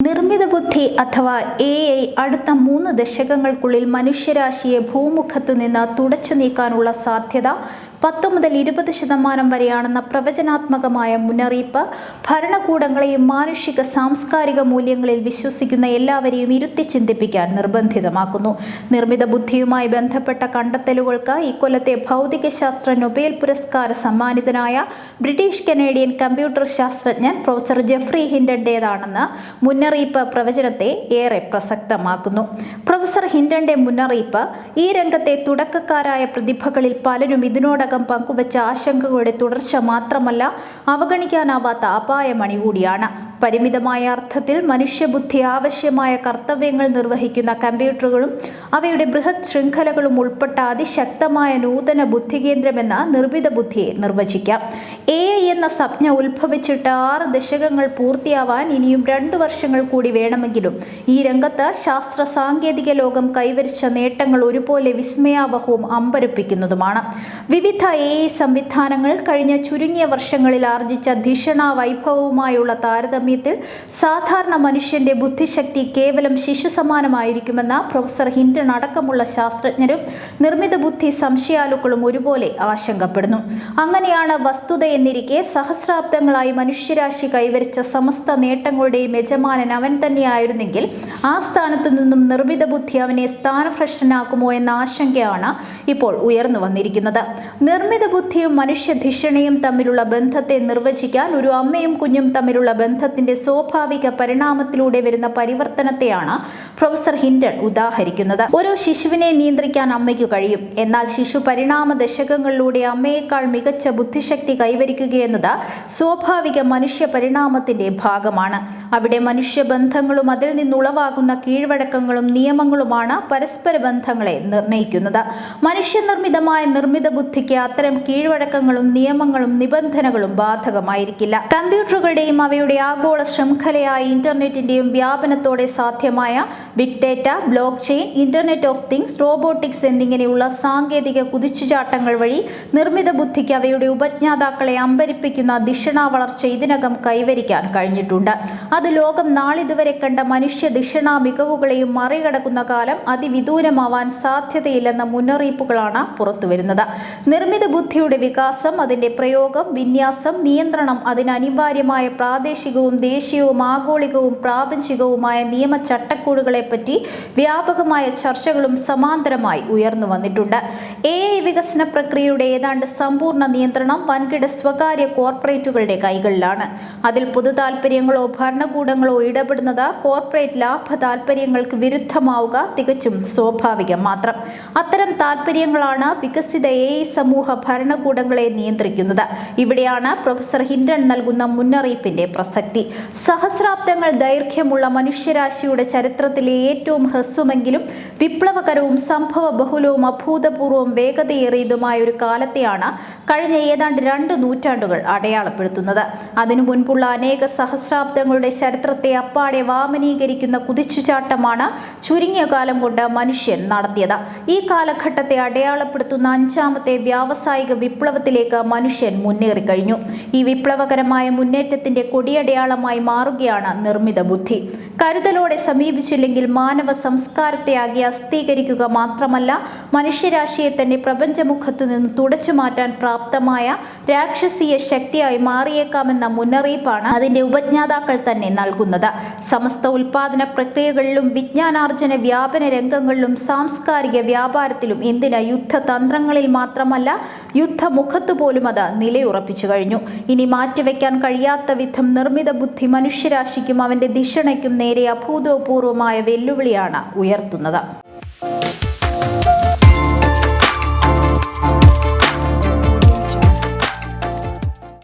നിർമ്മിത ബുദ്ധി അഥവാ എ ഐ അടുത്ത മൂന്ന് ദശകങ്ങൾക്കുള്ളിൽ മനുഷ്യരാശിയെ ഭൂമുഖത്തു നിന്ന് തുടച്ചു നീക്കാനുള്ള സാധ്യത പത്ത് മുതൽ ഇരുപത് ശതമാനം വരെയാണെന്ന പ്രവചനാത്മകമായ മുന്നറിയിപ്പ് ഭരണകൂടങ്ങളെയും മാനുഷിക സാംസ്കാരിക മൂല്യങ്ങളിൽ വിശ്വസിക്കുന്ന എല്ലാവരെയും ഇരുത്തി ചിന്തിപ്പിക്കാൻ നിർബന്ധിതമാക്കുന്നു. നിർമ്മിത ബുദ്ധിയുമായി ബന്ധപ്പെട്ട കണ്ടെത്തലുകൾക്ക് ഇക്കൊല്ലത്തെ ഭൗതികശാസ്ത്ര നൊബേൽ പുരസ്കാര സമ്മാനിതനായ ബ്രിട്ടീഷ് കനേഡിയൻ കമ്പ്യൂട്ടർ ശാസ്ത്രജ്ഞൻ പ്രൊഫസർ ജെഫ്രി ഹിൻഡന്റേതാണെന്ന് മുന്നറിയിപ്പ് പ്രവചനത്തെ ഏറെ പ്രസക്തമാക്കുന്നു. പ്രൊഫസർ ഹിൻഡന്റെ മുന്നറിയിപ്പ് ഈ രംഗത്തെ തുടക്കക്കാരായ പ്രതിഭകളിൽ പലരും ഇതിനോടകം പങ്കുവച്ച ആശങ്കകളുടെ തുടർച്ച മാത്രമല്ല അവഗണിക്കാനാവാത്ത അപായമണി കൂടിയാണ്. പരിമിതമായ അർത്ഥത്തിൽ മനുഷ്യബുദ്ധി ആവശ്യമായ കർത്തവ്യങ്ങൾ നിർവഹിക്കുന്ന കമ്പ്യൂട്ടറുകളും അവയുടെ ബൃഹത് ശൃംഖലകളും ഉൾപ്പെട്ട അതിശക്തമായ നൂതന ബുദ്ധികേന്ദ്രമെന്ന നിർമ്മിത ബുദ്ധിയെ നിർവചിക്കാം. എ ഐ എന്ന സ്വപ്ന ഉത്ഭവിച്ചിട്ട് ആറ് ദശകങ്ങൾ പൂർത്തിയാവാൻ ഇനിയും രണ്ടു വർഷങ്ങൾ കൂടി വേണമെങ്കിലും ഈ രംഗത്ത് ശാസ്ത്ര സാങ്കേതിക ലോകം കൈവരിച്ച നേട്ടങ്ങൾ ഒരുപോലെ വിസ്മയാവഹവും അമ്പരപ്പിക്കുന്നതുമാണ്. വിവിധ എ ഐ സംവിധാനങ്ങൾ കഴിഞ്ഞ ചുരുങ്ങിയ വർഷങ്ങളിൽ ആർജിച്ച ധിഷണ വൈഭവവുമായുള്ള താരതമ്യത്തിൽ സാധാരണ മനുഷ്യന്റെ ബുദ്ധിശക്തി കേവലം ശിശു സമാനമായിരിക്കുമെന്ന പ്രൊഫസർ ഹിൻഡൺ അടക്കമുള്ള ശാസ്ത്രജ്ഞരും നിർമ്മിത ബുദ്ധി സംശയാലുക്കളും ഒരുപോലെ ആശങ്കപ്പെടുന്നു. അങ്ങനെയാണ് വസ്തുത എന്നിരിക്കെ സഹസ്രാബ്ദങ്ങളായി മനുഷ്യരാശി കൈവരിച്ച സമസ്ത നേട്ടങ്ങളുടെയും യജമാനൻ അവൻ തന്നെയായിരുന്നെങ്കിൽ ആ സ്ഥാനത്തു നിന്നും നിർമ്മിത ബുദ്ധി അവനെ സ്ഥാനഭ്രഷ്ടനാക്കുമോ എന്ന ആശങ്കയാണ് ഇപ്പോൾ ഉയർന്നു വന്നിരിക്കുന്നത്. നിർമ്മിത ബുദ്ധിയും മനുഷ്യധിഷണയും തമ്മിലുള്ള ബന്ധത്തെ നിർവചിക്കാൻ ഒരു അമ്മയും കുഞ്ഞും തമ്മിലുള്ള ബന്ധത്തിന്റെ സ്വാഭാവിക പരിണാമത്തിലൂടെ വരുന്ന പരിവർത്തനത്തെയാണ് പ്രൊഫസർ ഹിൻഡൺ ഉദാഹരിക്കുന്നത്. ഓരോ ശിശുവിനെ നിയന്ത്രിക്കാൻ അമ്മയ്ക്ക് കഴിയും. എന്നാൽ ശിശു പരിണാമ ദശകങ്ങളിലൂടെ അമ്മയേക്കാൾ മികച്ച ബുദ്ധിശക്തി കൈവരിക്കുകയെന്നത് സ്വാഭാവിക മനുഷ്യ പരിണാമത്തിന്റെ ഭാഗമാണ്. അവിടെ മനുഷ്യബന്ധങ്ങളും അതിൽ നിന്നുളവാകുന്ന കീഴ്വഴക്കങ്ങളും നിയമങ്ങളുമാണ് പരസ്പര ബന്ധങ്ങളെ നിർണയിക്കുന്നത് മനുഷ്യനിർമ്മിതമായ നിർമ്മിത ബുദ്ധിക്ക് അത്തരം കീഴ്വഴക്കങ്ങളും നിയമങ്ങളും നിബന്ധനകളും ബാധകമായിരിക്കില്ല. കമ്പ്യൂട്ടറുകളുടെയും അവയുടെ ആഗോള ശൃംഖലയായ ഇന്റർനെറ്റിന്റെയും വ്യാപനത്തോടെ സാധ്യമായ big data blockchain internet of things robotics എന്നിങ്ങനെയുള്ള സാങ്കേതിക കുതിച്ചുചാട്ടങ്ങൾ വഴി നിർമ്മിത ബുദ്ധിക്ക് അവയുടെ ഉപജ്ഞാതാക്കളെ അമ്പരിപ്പിക്കുന്ന ദിഷണ വളർച്ച ഇതിനകം കൈവരിക്കാൻ കഴിഞ്ഞിട്ടുണ്ട്. അത് ലോകം നാളിതുവരെ കണ്ട മനുഷ്യ ദിഷണ മികവുകളെയും മറികടക്കുന്ന കാലം അതിവിദൂരമാവാൻ സാധ്യതയില്ലെന്ന മുന്നറിയിപ്പുകളാണ് പുറത്തുവരുന്നത്. നിർമ്മിത ബുദ്ധിയുടെ വികാസം അതിന്റെ പ്രയോഗം വിന്യാസം നിയന്ത്രണം അതിന് അനിവാര്യമായ പ്രാദേശികവും ദേശീയവും ആഗോളികവും പ്രാപഞ്ചികവുമായ നിയമ ചട്ടക്കൂടുകളെപ്പറ്റി വ്യാപകമായ ചർച്ചകളും സമാന്തരമായി ഉയർന്നു വന്നിട്ടുണ്ട്. എ ഐ വികസന പ്രക്രിയയുടെ ഏതാണ്ട് സമ്പൂർണ നിയന്ത്രണം വൻകിട സ്വകാര്യ കോർപ്പറേറ്റുകളുടെ കൈകളിലാണ്. അതിൽ പൊതു താൽപ്പര്യങ്ങളോ ഭരണകൂടങ്ങളോ ഇടപെടുന്നത് കോർപ്പറേറ്റ് ലാഭ താൽപ്പര്യങ്ങൾക്ക് വിരുദ്ധമാവുക തികച്ചും സ്വാഭാവികം മാത്രം. അത്തരം താൽപ്പര്യങ്ങളാണ് വികസിത എ ഐ സമൂഹ ഭരണകൂടങ്ങളെ നിയന്ത്രിക്കുന്നത്. ഇവിടെയാണ് പ്രൊഫസർ ഹിൻഡൻ നൽകുന്ന മുന്നറിയിപ്പിന്റെ പ്രസക്തി. സഹസ്രാബ്ദങ്ങൾ ദൈർഘ്യമുള്ള മനുഷ്യരാശിയുടെ ചരിത്രത്തിലെ ഏറ്റവും ഹ്രസ്വമെങ്കിലും വിപ്ലവകരവും സംഭവ ബഹുലവും അഭൂതപൂർവവും വേഗതയേറിയതുമായ ഒരു കാലത്തെയാണ് കഴിഞ്ഞ ഏതാണ്ട് രണ്ട് നൂറ്റാണ്ടുകൾ അടയാളപ്പെടുത്തുന്നത്. അതിനു മുൻപുള്ള അനേക സഹസ്രാബ്ദങ്ങളുടെ ചരിത്രത്തെ അപ്പാടെ വാമനീകരിക്കുന്ന കുതിച്ചുചാട്ടമാണ് ചുരുങ്ങിയ കാലം കൊണ്ട് മനുഷ്യൻ നടത്തിയത്. ഈ കാലഘട്ടത്തെ അടയാളപ്പെടുത്തുന്ന അഞ്ചാമത്തെ വ്യാവസായിക വിപ്ലവത്തിലേക്ക് മനുഷ്യൻ മുന്നേറിക്കഴിഞ്ഞു ഈ വിപ്ലവകരമായ മുന്നേറ്റത്തിന്റെ കൊടിയടയാളമായി മാറുകയാണ് നിർമ്മിത ബുദ്ധി. കരുതലോടെ സമീപിച്ചില്ലെങ്കിൽ മാനവ സംസ്കാരത്തെ ആകെ അസ്ഥീകരിക്കുക മാത്രമല്ല മനുഷ്യരാശിയെ തന്നെ പ്രപഞ്ചമുഖത്തു നിന്ന് തുടച്ചു മാറ്റാൻ പ്രാപ്തമായ രാക്ഷസീയ ശക്തിയായി മാറിയേക്കാമെന്ന മുന്നറിയിപ്പാണ് അതിന്റെ ഉപജ്ഞാതാക്കൾ തന്നെ നൽകുന്നത്. സമസ്ത ഉൽപാദന പ്രക്രിയകളിലും വിജ്ഞാനാർജന വ്യാപന രംഗങ്ങളിലും സാംസ്കാരിക വ്യാപാരത്തിലും എന്തിന് യുദ്ധതന്ത്രങ്ങളിൽ മാത്രമല്ല യുദ്ധമുഖത്തു പോലും അത് നിലയുറപ്പിച്ചു കഴിഞ്ഞു. ഇനി മാറ്റിവെക്കാൻ കഴിയാത്ത വിധം നിർമ്മിത ബുദ്ധി മനുഷ്യരാശിക്കും അവന്റെ ദിഷണയ്ക്കും നേരെ അഭൂതപൂർവമായ വെല്ലുവിളിയാണ് ഉയർത്തുന്നത്.